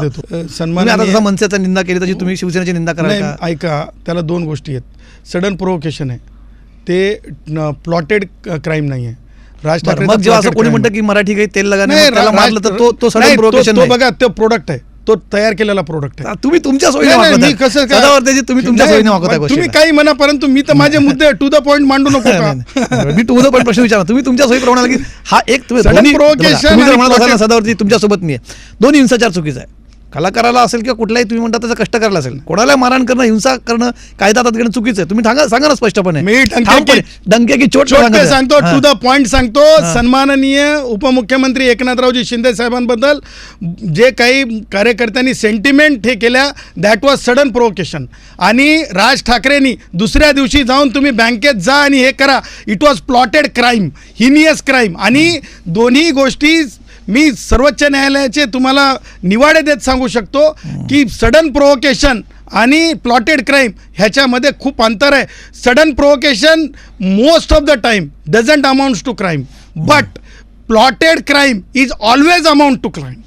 देतो. जसं मनसेचा निंदा केली तशी तुम्ही शिवसेनेची निंदा कराल नाही का? ऐका त्याला दोन गोष्टी आहेत. सडन प्रोवोकेशन आहे. ते प्लॉटेड क्राईम नाही आहे राज ठाकरे मग जेव्हा असं कोणी म्हणतं की मराठी काही तेल मग त्याला मारलं तर तो तो सडन तो नाही. बघा तो प्रोडक्ट आहे. तो तयार केलेला प्रोडक्ट आहे. तुम्ही तुमच्या सोयीने कसं तुम्ही तुमच्या सोयीने तुम्ही. काही म्हणा परंतु मी तर माझे मुद्दे टू द पॉईंट मांडू नको. मी तुझं पण प्रश्न विचारला तुम्ही तुमच्या सोयीप्रमाणे की हा एक तुम्ही सदावरती तुमच्यासोबत मी आहे. दोन्ही हिंसाचार चुकीचा आहे. कलाकाराला असेल किंवा कुठलाही तुम्ही म्हणता त्याचा कष्ट करायला असेल. कोणाला मारहाण करणं हिंसा करणं कायदा हातात घेणं चुकीचं आहे. तुम्ही सांगा सांगा ना स्पष्टपणे. मी डंके. की- छोटे. सांगतो. टू द पॉइंट सांगतो. सन्माननीय उपमुख्यमंत्री एकनाथरावजी शिंदे साहेबांबद्दल जे काही कार्यकर्त्यांनी सेंटिमेंट हे केल्या दॅट वॉज सडन प्रोवोकेशन आणि राज ठाकरेंनी दुसऱ्या दिवशी जाऊन तुम्ही बँकेत जा आणि हे करा. It was plotted crime heinous crime आणि दोन्ही गोष्टी मी सर्वोच्च न्यायालयाचे तुम्हाला निवाडे देत सांगू शकतो की सडन प्रोवोकेशन आणि प्लॉटेड क्राईम ह्याच्यामध्ये खूप अंतर आहे. Sudden provocation most of the time doesn't amounts to crime but plotted crime is always amount to crime